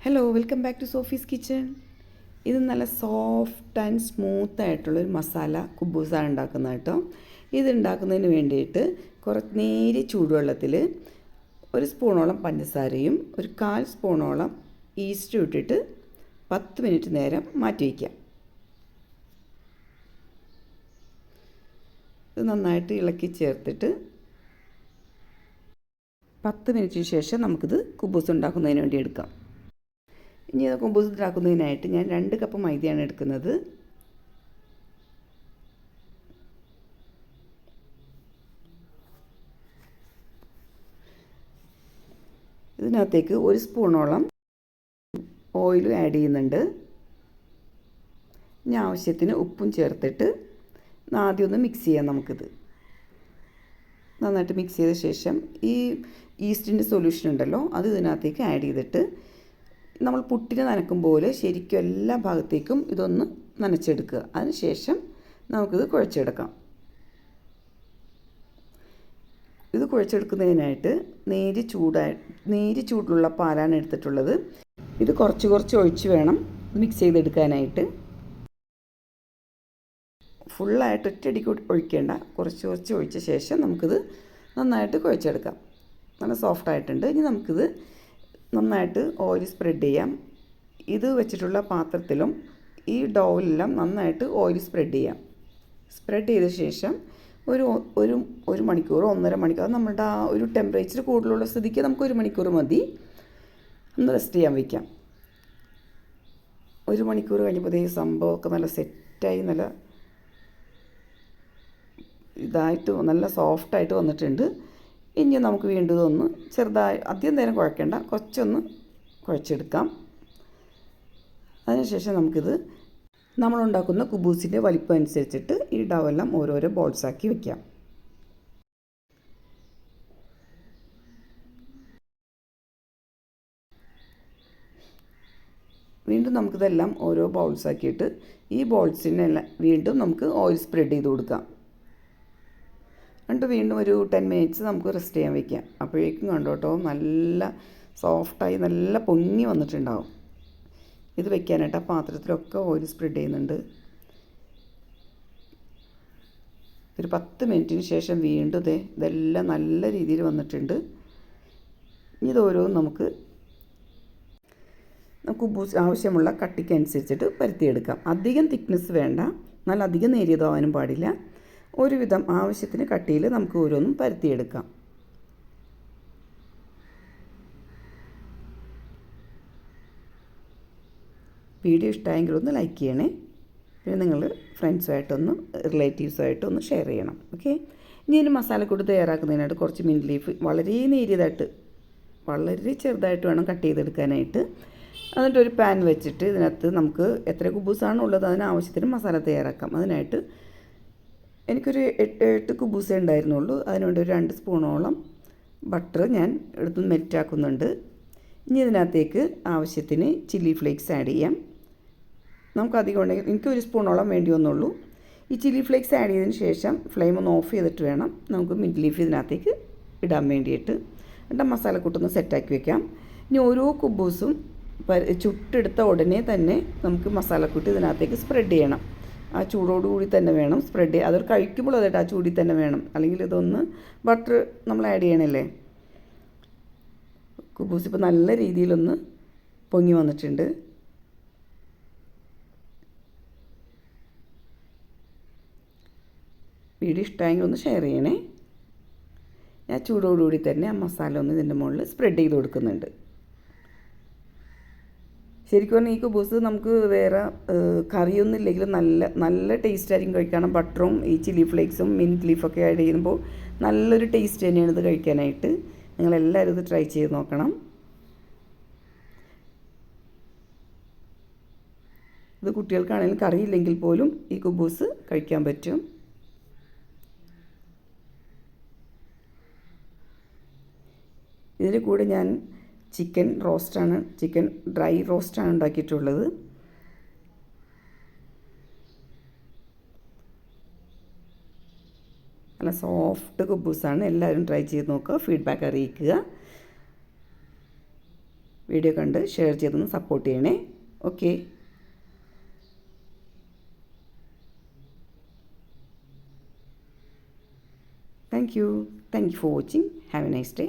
Hello welcome back to Sophie's kitchen ഇത് നല്ല soft and smooth ആയിട്ടുള്ളൊരു മസാല കുബൂസാണ് ഉണ്ടാക്കുന്നത് കേട്ടോ. ഇത് ഉണ്ടാക്കുന്നതിന് വേണ്ടിയിട്ട് കുറച്ച് നേരിയ ചൂടുവെള്ളത്തിൽ ഒരു സ്പൂണോളം പഞ്ചസാരയും ഒരു കാൽ സ്പൂണോളം ഈസ്റ്റും ഇട്ടിട്ട് പത്ത് മിനിറ്റ് നേരം മാറ്റി വയ്ക്കാം ഇത് നന്നായിട്ട് ഇളക്കി ചേർത്തിട്ട് പത്ത് മിനിറ്റിന് ശേഷം നമുക്കിത് കുബൂസ് ഉണ്ടാക്കുന്നതിന് വേണ്ടി എടുക്കാം. ഇനി അത് കുബൂസ് ഉണ്ടാക്കുന്നതിനായിട്ട് ഞാൻ രണ്ട് കപ്പ് മൈദയാണ് എടുക്കുന്നത്. ഇതിനകത്തേക്ക് ഒരു സ്പൂണോളം ഓയിൽ ആഡ് ചെയ്യുന്നുണ്ട്. ഇനി ആവശ്യത്തിന് ഉപ്പും ചേർത്തിട്ട് ആദ്യം ഒന്ന് മിക്സ് ചെയ്യാം നമുക്കിത്. നന്നായിട്ട് മിക്സ് ചെയ്ത ശേഷം ഈ ഈസ്റ്റിന്റെ സൊല്യൂഷൻ ഉണ്ടല്ലോ അത് ഇതിനകത്തേക്ക് ആഡ് ചെയ്തിട്ട് നമ്മൾ പുട്ടിന് നനക്കും പോലെ ശരിക്കും എല്ലാ ഭാഗത്തേക്കും ഇതൊന്ന് നനച്ചെടുക്കുക. അതിനുശേഷം നമുക്കിത് കുഴച്ചെടുക്കാം. ഇത് കുഴച്ചെടുക്കുന്നതിനായിട്ട് നേരി ചൂടായി നേരി ചൂടുള്ള പാലാണ് എടുത്തിട്ടുള്ളത്. ഇത് കുറച്ച് കുറച്ച് ഒഴിച്ച് വേണം മിക്സ് ചെയ്തെടുക്കാനായിട്ട്. ഫുള്ളായിട്ട് ഒറ്റയടിക്ക് ഒഴിക്കേണ്ട. കുറച്ച് കുറച്ച് ഒഴിച്ച ശേഷം നമുക്കിത് നന്നായിട്ട് കുഴച്ചെടുക്കാം. നല്ല സോഫ്റ്റ് ആയിട്ടുണ്ട്. ഇനി നമുക്കിത് നന്നായിട്ട് ഓയിൽ സ്പ്രെഡ് ചെയ്യാം. ഇത് വെച്ചിട്ടുള്ള പാത്രത്തിലും ഈ ഡോവിലെല്ലാം നന്നായിട്ട് ഓയിൽ സ്പ്രെഡ് ചെയ്യാം. സ്പ്രെഡ് ചെയ്ത ശേഷം ഒരു ഒരു ഒരു മണിക്കൂർ ഒന്നര മണിക്കൂർ നമ്മളുടെ ആ ഒരു ടെമ്പറേച്ചർ കൂടുതലുള്ള സ്ഥിതിക്ക് നമുക്ക് ഒരു മണിക്കൂർ മതി. ഒന്ന് റെസ്റ്റ് ചെയ്യാൻ വയ്ക്കാം ഒരു മണിക്കൂർ കഴിഞ്ഞപ്പോഴത്തേക്ക് സംഭവമൊക്കെ നല്ല സെറ്റായി നല്ല ഇതായിട്ട് നല്ല സോഫ്റ്റായിട്ട് വന്നിട്ടുണ്ട്. ഇനി നമുക്ക് വീണ്ടും ഇതൊന്ന് ചെറുതായി അധികം നേരം കുഴക്കേണ്ട. കുറച്ചൊന്ന് കുഴച്ചെടുക്കാം. അതിനുശേഷം നമുക്കിത് നമ്മളുണ്ടാക്കുന്ന കുബൂസിന്റെ വലിപ്പം അനുസരിച്ചിട്ട് ഈ ഡവെല്ലാം ഓരോരോ ബോൾസാക്കി വയ്ക്കാം വീണ്ടും നമുക്കിതെല്ലാം ഓരോ ബൗൾസാക്കിയിട്ട് ഈ ബോൾസിനെല്ലാം വീണ്ടും നമുക്ക് ഓയിൽ സ്പ്രെഡ് ചെയ്ത് കൊടുക്കാം. എന്നിട്ട് വീണ്ടും ഒരു ടെൻ മിനിറ്റ്സ് നമുക്ക് റെസ്റ്റ് ചെയ്യാൻ വയ്ക്കാം അപ്പോഴേക്കും കണ്ടോട്ടോ നല്ല സോഫ്റ്റായി നല്ല പൊങ്ങി വന്നിട്ടുണ്ടാവും. ഇത് വെക്കാനായിട്ട് ആ പാത്രത്തിലൊക്കെ ഓയിൽ സ്പ്രെഡ് ചെയ്യുന്നുണ്ട്. ഒരു പത്ത് മിനിറ്റിന് ശേഷം വീണ്ടും ഇതേ ഇതെല്ലാം നല്ല രീതിയിൽ വന്നിട്ടുണ്ട്. ഇനി ഇത് ഓരോന്നും നമുക്ക് നമുക്ക് ആവശ്യമുള്ള കട്ടിക്കനുസരിച്ചിട്ട് പരത്തിയെടുക്കാം. അധികം തിക്നെസ് വേണ്ട. എന്നാൽ അധികം നേരിയതാവാനും പാടില്ല. ഒരുവിധം ആവശ്യത്തിന് കട്ടിയിൽ നമുക്ക് ഓരോന്നും പരത്തിയെടുക്കാം. വീഡിയോ ഇഷ്ടമായെങ്കിൽ ഒന്ന് ലൈക്ക് ചെയ്യണേ. പിന്നെ നിങ്ങൾ ഫ്രണ്ട്സുമായിട്ടൊന്ന് റിലേറ്റീവ്സുമായിട്ടൊന്ന് ഷെയർ ചെയ്യണം. ഓക്കെ? ഇനി ഇതിന് മസാലക്കൂട്ട് തയ്യാറാക്കുന്നതിനായിട്ട് കുറച്ച് മിൻ ലീഫ് വളരെ നേരിയതായിട്ട് വളരെ ചെറുതായിട്ട് വേണം കട്ട് ചെയ്തെടുക്കാനായിട്ട്. എന്നിട്ട് ഒരു പാൻ വെച്ചിട്ട് ഇതിനകത്ത് നമുക്ക് എത്ര കുബൂസാണ് ഉള്ളത് അതിന് ആവശ്യത്തിന് മസാല തയ്യാറാക്കാം. അതിനായിട്ട് എനിക്കൊരു എട്ട് എട്ട് കുബൂസേ ഉണ്ടായിരുന്നുള്ളൂ. അതിനുവേണ്ടി ഒരു രണ്ട് സ്പൂണോളം ബട്ടർ ഞാൻ എടുത്ത് മെൽറ്റാക്കുന്നുണ്ട്. ഇനി ഇതിനകത്തേക്ക് ആവശ്യത്തിന് ചില്ലി ഫ്ലേക്സ് ആഡ് ചെയ്യാം. നമുക്ക് അധികം ഉണ്ടെങ്കിൽ എനിക്ക് ഒരു സ്പൂണോളം വേണ്ടി വന്നുള്ളൂ. ഈ ചില്ലി ഫ്ലേക്സ് ആഡ് ചെയ്തതിന് ശേഷം ഫ്ലെയിം ഒന്ന് ഓഫ് ചെയ്തിട്ട് വേണം നമുക്ക് മിഡ് ലീഫ് ഇതിനകത്തേക്ക് ഇടാൻ വേണ്ടിയിട്ട്. എന്നിട്ട് മസാലക്കൂട്ടൊന്ന് സെറ്റാക്കി വെക്കാം. ഇനി ഓരോ കുബൂസും ചുട്ടെടുത്ത ഉടനെ തന്നെ നമുക്ക് മസാലക്കൂട്ട് ഇതിനകത്തേക്ക് സ്പ്രെഡ് ചെയ്യണം. ആ ചൂടോടുകൂടി തന്നെ വേണം സ്പ്രെഡ് ചെയ്യുക അതൊരു കഴിക്കുമ്പോൾ അതായിട്ട് ആ ചൂടിൽ തന്നെ വേണം. അല്ലെങ്കിൽ ഇതൊന്ന് ബട്ടർ നമ്മൾ ആഡ് ചെയ്യണല്ലേ? കുബൂസ് ഇപ്പോൾ നല്ല രീതിയിലൊന്ന് പൊങ്ങി വന്നിട്ടുണ്ട്. വീഡിയോ ഇഷ്ടമായെങ്കിൽ ഒന്ന് ഷെയർ ചെയ്യണേ. ഞാൻ ചൂടോടുകൂടി തന്നെ ആ മസാല ഒന്ന് ഇതിന്റെ മുകളിൽ സ്പ്രെഡ് ചെയ്ത് കൊടുക്കുന്നുണ്ട്. ശരിക്കും പറഞ്ഞാൽ ഈ കുബൂസ് നമുക്ക് വേറെ കറിയൊന്നും ഇല്ലെങ്കിലും നല്ല നല്ല ടേസ്റ്റ് ആയിരിക്കും കഴിക്കണം ബട്ടറും ഈ ചില്ലി ഫ്ലേക്സും മിന്റ് ലീഫൊക്കെ ആഡ് ചെയ്യുമ്പോൾ നല്ലൊരു ടേസ്റ്റ് തന്നെയാണ് ഇത് കഴിക്കാനായിട്ട്. നിങ്ങളെല്ലാവരും ഇത് ട്രൈ ചെയ്ത് നോക്കണം. ഇത് കുട്ടികൾക്കാണെങ്കിലും കറിയില്ലെങ്കിൽ പോലും ഈ കുബൂസ് കഴിക്കാൻ പറ്റും. ഇതിന്റെ കൂടെ ഞാൻ ചിക്കൻ റോസ്റ്റാണ് ചിക്കൻ ഡ്രൈ റോസ്റ്റാണ് ഉണ്ടാക്കിയിട്ടുള്ളത്. നല്ല സോഫ്റ്റ് കുബൂസാണ്. എല്ലാവരും ട്രൈ ചെയ്ത് നോക്കുക ഫീഡ്ബാക്ക് അറിയിക്കുക. വീഡിയോ കണ്ട് ഷെയർ ചെയ്തൊന്ന് സപ്പോർട്ട് ചെയ്യണേ. Okay. Thank you. Thank you for watching. Have a nice day.